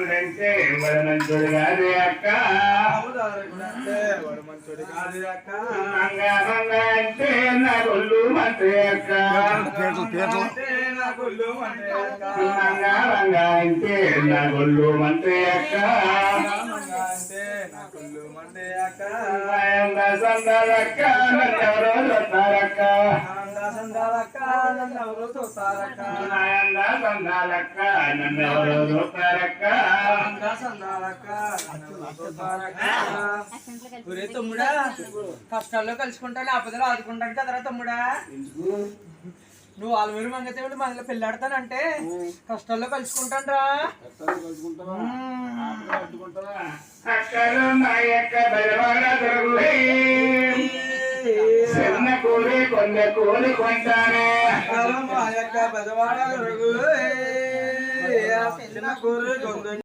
ధారకుడంటే వరమంతుడు కాదు అక్క. ధారకుడంటే వాడు మంచోడు కాదు అక్క. మంగా అంటే నా ఒళ్ళు మంత్రి అక్క. గుళ్ళు అంటే నా ఒళ్ళు మంత్రి అక్క. సందలక్క నన్నెవరో చూస్తారక్క. సందాలక్క నన్ను ఎవరు చూస్తారక్క. సందాలక్క నన్నెవరో చూస్తారక్క ఒరే తమ్ముడా కష్టాల్లో కలుసుకుంటాను ఆపదలు ఆదుకుంటాను కదరా తమ్ముడా? నువ్వు ఆలమూరి మంగతేవుడు మనలో పెళ్ళాడతానంటే కష్టాల్లో కలుసుకుంటాను రా అక్కలు నా యొక్క బలవాడ దొరుకులే. చిన్న కూలి కొంద కూలి కొంటానే. பதவான ரகு